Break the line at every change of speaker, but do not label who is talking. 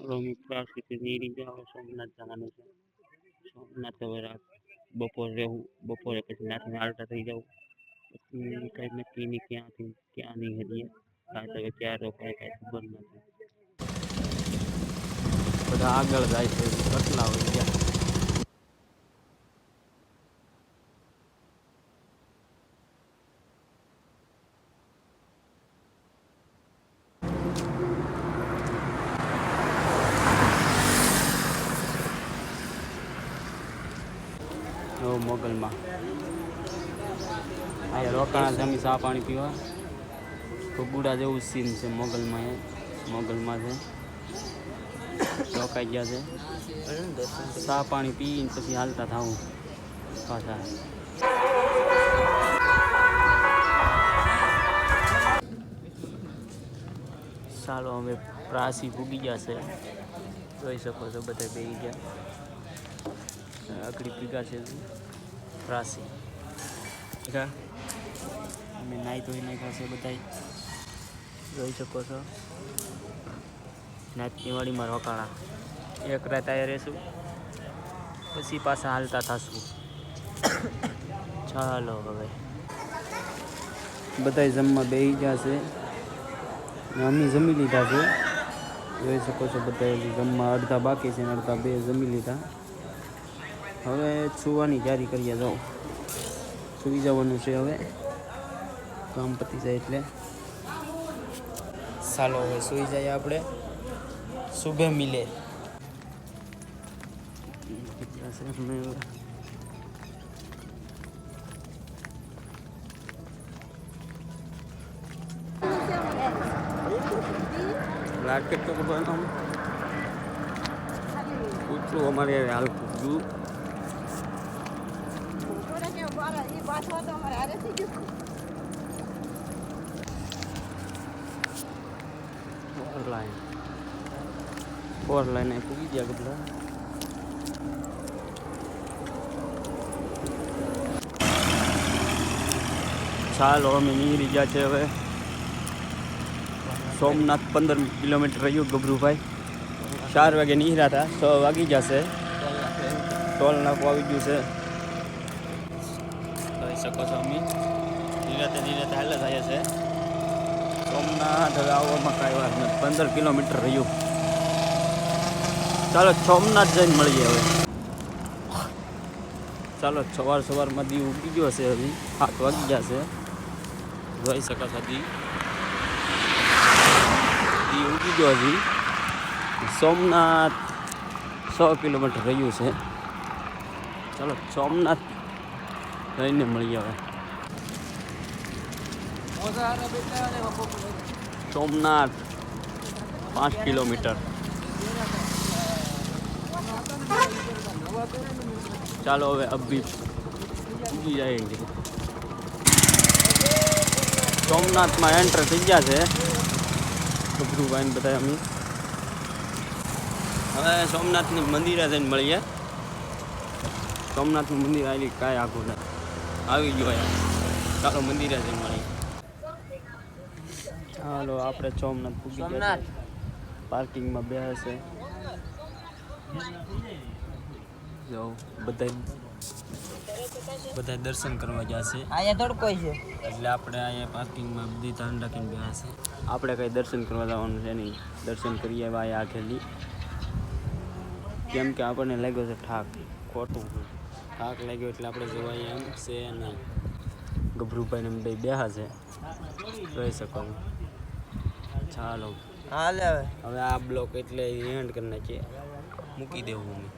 રોમી પ્રાકૃતિક નીરી જાવ સોમનાથ જવાનું છે સોમનાથ હવે રાત બપોર રહેવું બપોરે પછી નાથને આલટા થઈ જાવ પછી કઈ નક્કી નહીં ક્યાંથી ક્યાં નહીં હરીએ કાંઈ તો હવે ક્યાં રોકાય કાંઈ ખબર નથી બધા આગળ જાય છે કેટલા હોય ગયા ઓ, મોગલમાં. અહીંયા રોકાણા જમી ચા પાણી પીવા. ગુડા જેવું સીન છે મોગલમાં એ. મોગલમાં છે. રોકાઈ ગયા છે. ચા પાણી પીને પછી હાલતા થાવું પાછા. ચાલો હવે પ્રાસી ભૂગી ગયા છે. જોઈ શકો છો, બધા બેસી ગયા. આકડી ભીગા છે ઠીક અમે નાહી ધોઈ નાખ્યા છે બધા જોઈ શકો છો. નાચની વાડીમાં રોકાણા. એક રાત અહીંયા રહેશું પછી પાછા હાલતા થશું. ચાલો હવે. બધા જમવા છે. ને અમે જમી લીધા છે. જોઈ શકો છો બધા જમવા અડધા બાકી છે ને અડધા બે જમી લીધા. હવે સુવાની તૈયારી કરીએ જાઉં સુઈ જવાનું છે હવે કામ પતી જાય એટલે. ચાલો હવે સુઈ જઈએ આપણે. શુભે મિલે? લાકેટ તો કૂતરું અમારે હાલ કૂતરું ફોર લાઈન ફોર લાઈન એ પૂગી ગયા બધા ચાલો અમે નીકળી ગયા છે હવે સોમનાથ પંદર કિલોમીટર રહ્યું ગભરુભાઈ ચાર વાગે નીકળ્યા હતા છ વાગી જશે ટોલ નાખવા આવી ગયું છે શકો છો અમે. ધીરે ધીરે હાલે થાય છે. સોમનાથ હવે આવવામાં કાંઈ વાત નથી. પંદર કિલોમીટર રહ્યું. ચાલો સોમનાથ જઈને મળીએ હવે. ચાલો સવાર સવારમાં દી ઉગી ગયો છે હજી. સાત વાગી ગયા છે. જોઈ શકો છો દી દી ઉગી ગયો હજી. સોમનાથ સો કિલોમીટર રહ્યું છે. ચાલો સોમનાથ જઈને મળીએ હવે સોમનાથ પાંચ કિલોમીટર ચાલો હવે અભી ઉગી જાય સોમનાથમાં એન્ટર થઈ ગયા છે। ગભરુભાઈને બધા અમે। હવે સોમનાથની મંદિરે જઈને મળીએ। સોમનાથનું મંદિર આવી કાંઈ આખું નથી। આવી ગયો અહીંયા. ચાલો મંદિરે જઈ મળી હાલો આપણે સોમનાથ પૂગી ગયા છે. પાર્કિંગમાં બે હશે જો બધા બધા દર્શન કરવા જશે
અહીંયા તડકો છે.
એટલે આપણે અહીંયા પાર્કિંગમાં બધી ધ્યાન રાખીને ગયા છે. આપણે કંઈ દર્શન કરવા જવાનું છે નહીં. દર્શન કરીએ હવે આ આખેલી કેમ કે આપણને લાગ્યો છે ઠાક ખોટું. ઠાક લાગ્યો એટલે આપણે જવાય એમ છે નહીં ગભરુભાઈને બે બેહા છે. જોઈ શકો હું ચાલો.
હાલે હવે.
હવે આ બ્લોક એટલે એન્ડ કરી નાખીએ. મૂકી દેવું અમે.